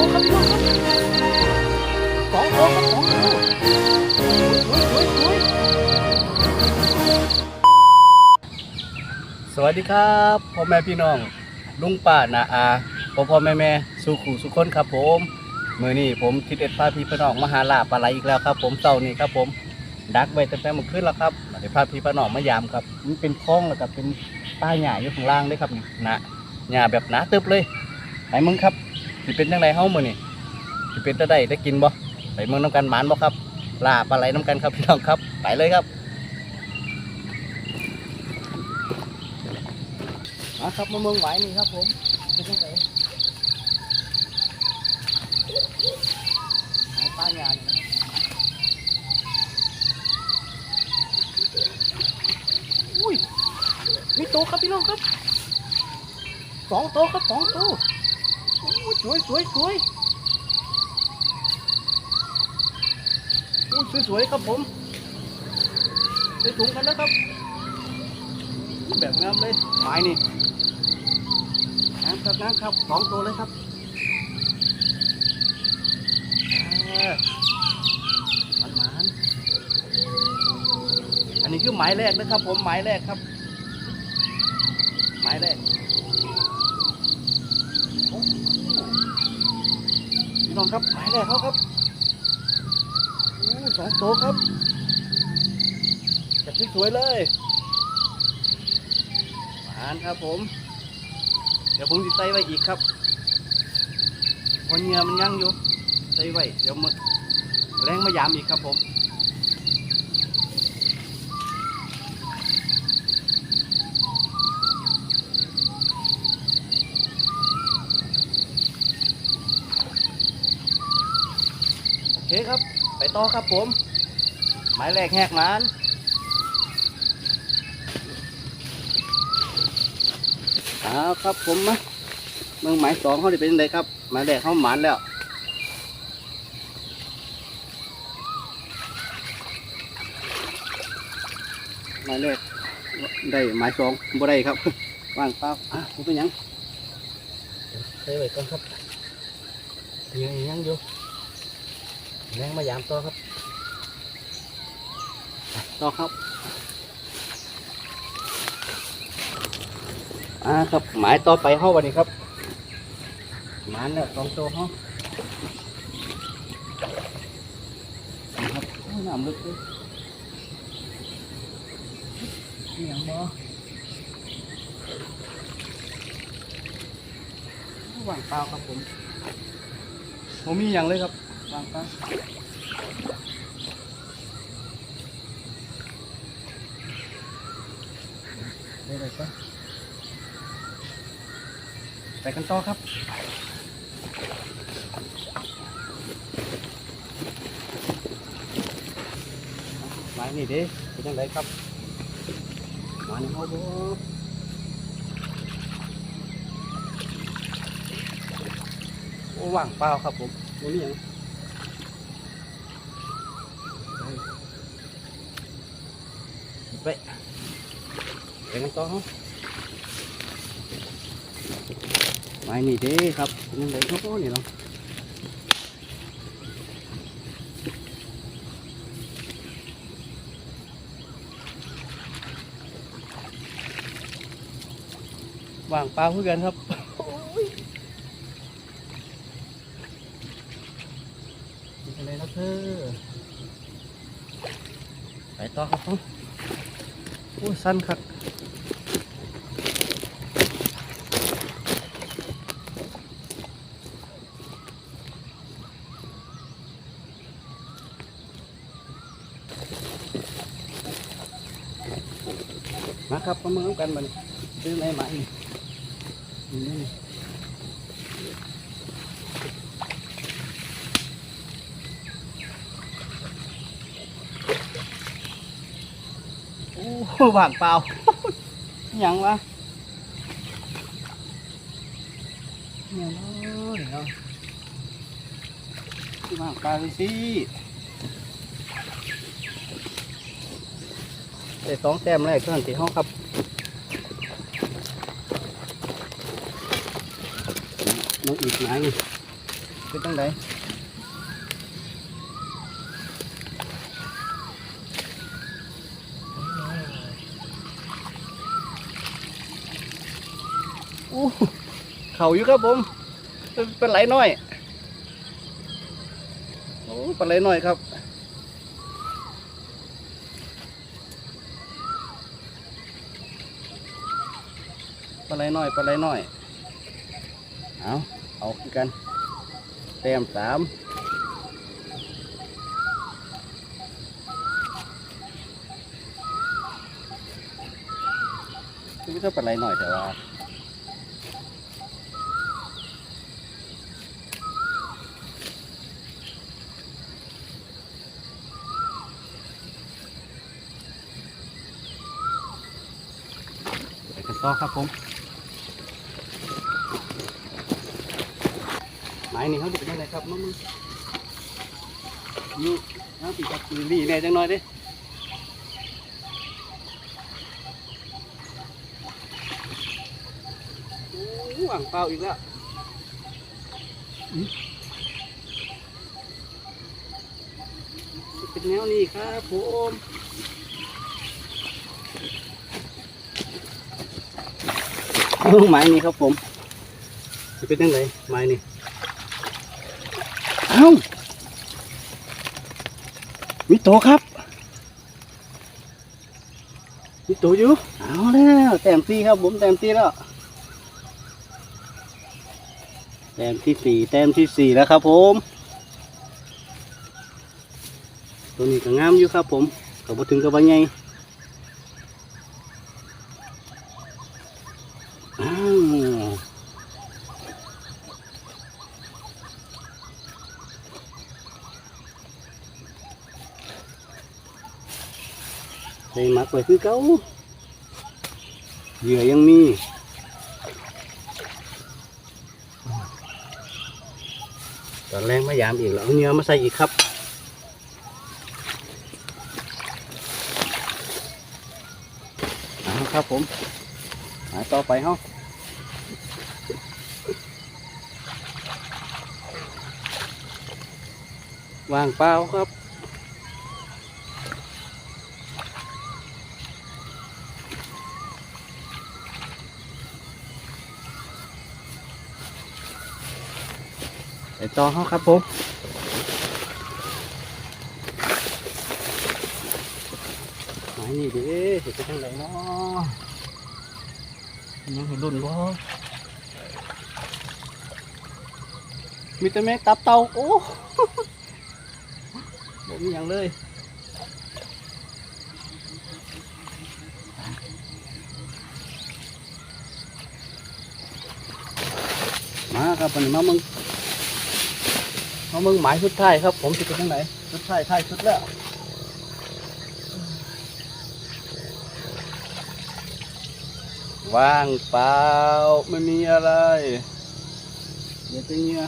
ตัวครับพี่น้องครับสองตัวครับสองตัวสวยสวยสวยสวัสดีครับพ่อแม่พี่น้องลุงป้านาอาพ่อพ่อแม่แม่สุขุสุขคนครับผมมือนี้ผมทิดเอ็ดพาพี่พี่น้องมาหาลาปลาไหลอีกแล้วครับ ผมเต่านี่ครับผมดักไว้ตั้งแต่เมื่อคืนแล้วครับเดี๋ยวพาพี่พี่น้องมายามครับมันเป็นคลองแล้วก็เป็นป้าหญ้าอยู่ข้างล่างเลยครับนี่นะหญ้าแบบหนาตึบเลยไหนมึงครับ สิเป็นยังไงเฮ้ามือนี่สิเป็นจะได้ได้กินบ่ไปเมืองน้ำกันหมานบ่ครับลาปลาไหลน้ำกันครับพี่น้องครับ ไปเลยครับมาครับมาเมืองไหวนี่ครับผมเป็นยังไงหายป้ายาเนี่ยนะครับอุ้ยมีโตวครับพี่น้องครับสองโตวครับสองโตว สวยสวยสวยโอ้สวยสวยครับผมใส่ถุงกันนะครับ แบบงามเลยไม้นี่น้ำครับน้ำครับสองตัวเลยครับมันหมานอันนี้คือหมายแรกนะครับผมหมายแรกครับ หมายแรก น้องครับหมายแรกเขาครับสองโตวครับจับสวยเลยหวานครับผม เดี๋ยวผมจะใส่ไว้อีกครับพอเหงื่อมันยั่งอยู่ใส่ไว้เดี๋ยวมแรงมายามอีกครับผม เคครับ ไปต่อครับผม หมายแรกแหกหมานเอาครับผมมาเมืองหมายสองเขาจะเป็นยังไงครับ หมายแรกเขาหมานแล้วหมายเลขได้หมายสองบ่ได้ครับว่างเปล่าอะผมเป็นยังใช้ไว้ก่อนครับยังยังอยู่ แรงมายามต่อครับต่อครับอ่าครับหมายต่อไปเข้าวันนี้ครับหมานแล้วสองตัวห้องครับโอ้ยน้ำลึกเลยมีอย่างบ่ว่างเปล่าครับผมผมมีอย่างเลยครับ วางเปล่าได้เลยปะไปกันต่อครับไม้นี่เด้เป็นยังไงครับมาในห้องบ่โอ้ว่างเปล่าครับผมโมนี่ยัง ไปไปกันต่อครับไม้นี่เด้ครับยังไงครับโอ้นี่เนาะวางปล่าคือกันครับอะไรนะเธอไปต่อครับผม สั้นครับมาครับมาเมืองกันมันซื้อไหนมาอีกนี่ อ้ว่างเปล่าหยังวะเนี่ยเนาะเดี๋ยวว่างเปล่าสิได้สองแต้มแรกเท่านั้นที่ห้องครับน้องอีกไหนเป็นจังไดอู้ เข่าอยู่ครับผม เป็นไหลน้อยโอ้เป็นไหลน้อยครับปลาไหลน้อยปลาไหลน้อย เอาเอากัน แต้มสามคือถ้าปลาไหลน้อยแต่ว่า ต่อครับผมไม้นี่เขาจะเป็นยังไงครับน้องมึงนี่น้ำปีกับปืนดีแน่จังหน่อยเดิโอ้อ่างเปล่าอีกแล้วอื้อเป็นแนวนี้ครับผม เอาไม้นี่ครับผมจะเป็นยังไงไม้นี่เอ้ามีโตครับมีโตอยู่เอาแล้วแต้มสี่ครับผมแต้มสี่แล้วแต้มที่สี่แต้มที่สี่แล้วครับผม ตัวนี้ก็งามอยู่ครับผมก็บ่ถึงกับว่าไงอ้าว ได้มักไว้คือเก่าเหยื่อยังมีตอนแรกมายามอีกแล้วเอเนื้อมาใส่อีกครับครับผมหาต่อไปเฮาวางเปล่าครับ ไปต่อเขาครับผมไม้นี่ดิเห็นไปทางไหนเนาะยังเห็นรุ่นบ่มีแต่แม่ตับเต่าโอ้บ่มีอย่างเลยมาครับวันนี้มามึง มึงหมายชุดท้ายครับ ผมจะเป็นทางไหนชุดท้ายท้ายชุดแล้วว่างเปล่าไม่มีอะไรเดี๋ยวจะเงี้ย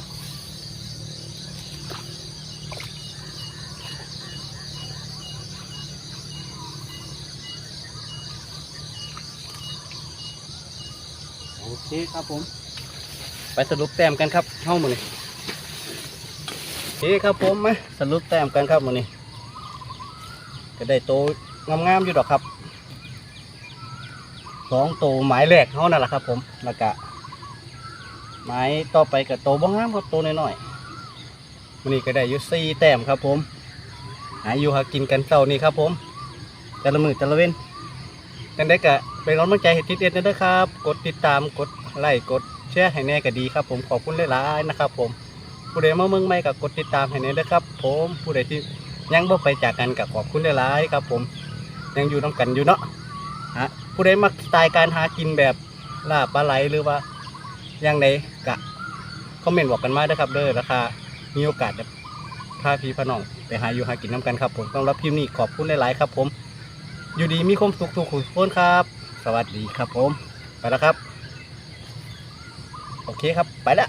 โอเคครับผม ไปสรุปแต้มกันครับเข้ามาเลย เคครับผมมาสรุปแต้มกันครับวันนี้ ก็ได้โตงามๆอยู่ดอกครับสองโตหมายแรกเขานั่นแหละครับผมแล้วก็หมายต่อไปกับโตบ้งงามครับโตน้อยๆวันนี้ก็ได้อยู่สี่แต้มครับผมหาอยู่หากินกันเช้านี้ครับผมแต่ละมือแต่ละเว้นกันได้กะเป็นกำลังใจให้ทิศเอ็ดนะครับ กดติดตามกดไลค์กดแชร์ให้แน่ก็ดีครับผมขอบคุณหลายๆนะครับผม ผู้ใดมาเมืองใหม่ก็กดติดตามให้แน่ด้วยครับ ผมผู้ใดที่ยังบ่ไปจากกันก็ขอบคุณหลายๆครับผม ยังอยู่น้ากันอยู่เนาะฮะผู้ใดมักสไตล์การหากินแบบล่าปลาไหลหรือว่าอย่างใดกะคอมเมนต์บอกกันมาได้ครับเด้อราคามีโอกาสจะพาพี่พน้องไปหาอยู่หากินน้ำกันครับผมสำหรับพิมพ์นี้ขอบคุณหลายๆครับ ผม อยู่ดีมีความสุขทุกคนครับ สวัสดีครับผม ไปแล้วครับ โอเคครับไปแล้ว